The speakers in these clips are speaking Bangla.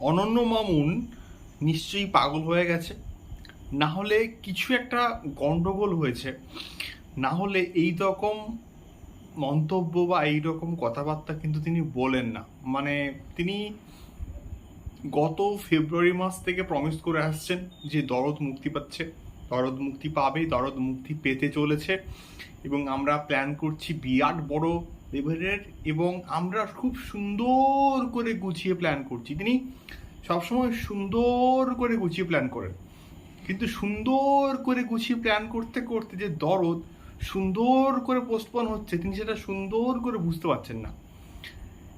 অনন্য মামুন নিশ্চয়ই পাগল হয়ে গেছে। না হলে কিছু একটা গন্ডগোল হয়েছে। না হলে এই রকম মন্তব্য বা এই রকম কথাবার্তা কিন্তু তিনি বলেন না। মানে তিনি গত ফেব্রুয়ারি মাস থেকে প্রমিস করে আসছেন যে দরদ মুক্তি পাচ্ছে। দরদ মুক্তি পাবে, দরদ মুক্তি পেতে চলেছে। এবং আমরা প্ল্যান করছি বিরাট বড় লেভেলের এবং আমরা খুব সুন্দর করে গুছিয়ে প্ল্যান করছি। তিনি সবসময় সুন্দর করে গুছিয়ে প্ল্যান করেন। কিন্তু সুন্দর করে গুছিয়ে প্ল্যান করতে করতে যে দরদ, সুন্দর করে পোস্টপন হচ্ছে, তিনি সেটা সুন্দর করে বুঝতে পারছেন না।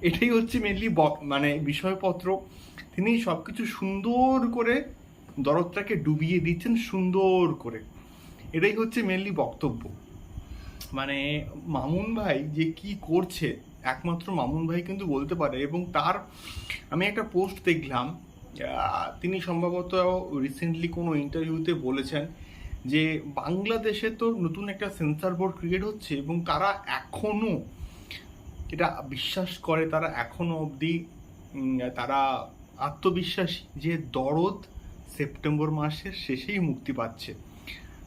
এটাই হচ্ছে মেনলি মানে বিষয়পত্র। তিনি সব কিছু সুন্দর করে দরদটাকে ডুবিয়ে দিচ্ছেন সুন্দর করে। এটাই হচ্ছে মেনলি বক্তব্য। মানে মামুন ভাই যে কি করছে, একমাত্র মামুন ভাই কিন্তু বলতে পারে এবং তার, আমি একটা পোস্ট দেখলাম তিনি সম্ভবত রিসেন্টলি কোনো ইন্টারভিউতে বলেছেন যে বাংলাদেশে তো নতুন একটা সেন্সার বোর্ড ক্রিয়েট হচ্ছে এবং তারা এখনও এটা বিশ্বাস করে তারা এখনও অবধি তারা আত্মবিশ্বাসী যে দরদ সেপ্টেম্বর মাসের শেষেই মুক্তি পাচ্ছে।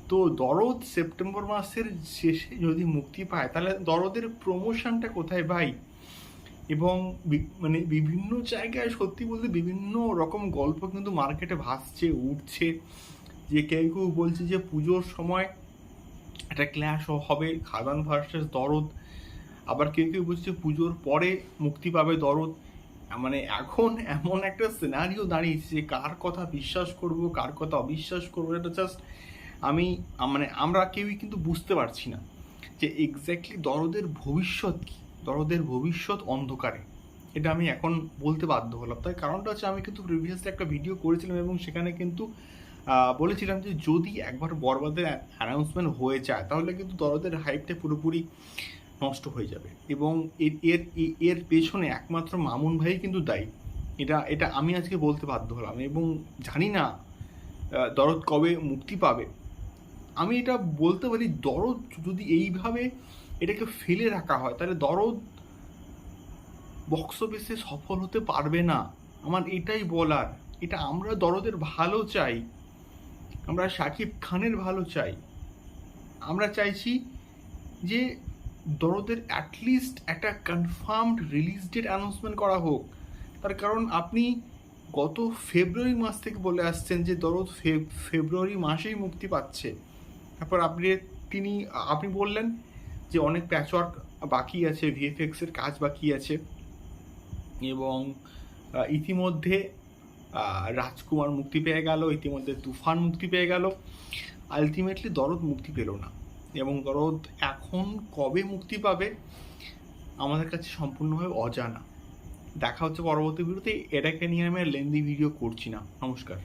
তো দরদ সেপ্টেম্বর মাসের শেষে যদি মুক্তি পায়, তাহলে দরদের প্রমোশনটা কোথায় ভাই? এবং মানে বিভিন্ন জায়গায় সত্যি বলতে বিভিন্ন রকম গল্প কিন্তু মার্কেটে ভাসছে, উঠছে। যে কেউ কেউ বলছে যে পুজোর সময় একটা ক্ল্যাশ হবে খাদান ভার্সেস দরদ। আবার কেউ কেউ বলছে পুজোর পরে মুক্তি পাবে দরদ। মানে এখন এমন একটা সিনারিও দাঁড়িয়েছে যে কার কথা বিশ্বাস করব, কার কথা অবিশ্বাস করব এটা জাস্ট আমি মানে আমরা কেউই কিন্তু বুঝতে পারছি না যে এক্স্যাক্টলি দরদের ভবিষ্যৎ কি। দরদের ভবিষ্যৎ অন্ধকারে। এটা আমি এখন বলতে বাধ্য হলাম। তাই কারণটা হচ্ছে আমি কিন্তু প্রিভিয়াসলি একটা ভিডিও করেছিলাম এবং সেখানে কিন্তু বলেছিলাম যে যদি একবার বরবাদের অ্যানাউন্সমেন্ট হয়ে যায়, তাহলে কিন্তু দরদের হাইপটা পুরোপুরি নষ্ট হয়ে যাবে। এবং এর এর এর পেছনে একমাত্র মামুন ভাই কিন্তু দায়ী। এটা এটা আমি আজকে বলতে বাধ্য হলাম এবং জানি না দরদ কবে মুক্তি পাবে। আমি এটা বলতে পারি, দরদ যদি এইভাবে এটাকে ফেলে রাখা হয়, তাহলে দরদ বক্স অফিসে সফল হতে পারবে না। আমার এটাই বলার। এটা আমরা দরদের ভালো চাই। আমরা শাকিব খানের ভালো চাই। আমরা চাইছি যে দরদের অ্যাটলিস্ট একটা কনফার্মড রিলিজ ডেট অ্যানাউন্সমেন্ট করা হোক। তার কারণ আপনি গত ফেব্রুয়ারি মাস থেকে বলে আসছেন যে দরদ ফেব- ফেব্রুয়ারি মাসেই মুক্তি পাচ্ছে। তারপর আপনি, তিনি, আপনি বললেন যে অনেক প্যাচওয়ার্ক বাকি আছে ভিএফএক্স এর কাজ বাকি আছে। এবং ইতিমধ্যে রাজকুমার মুক্তি পেয়ে গেল, ইতিমধ্যে তুফান মুক্তি পেয়ে গেল। আলটিমেটলি দরদ মুক্তি পেল না। এবং দরদ এখন কবে মুক্তি পাবে, আমাদের কাছে সম্পূর্ণভাবে অজানা। দেখা হচ্ছে পরবর্তী ভিডিওতে এটাকে নিয়ে আমি লেন্দি ভিডিও করছি না। নমস্কার।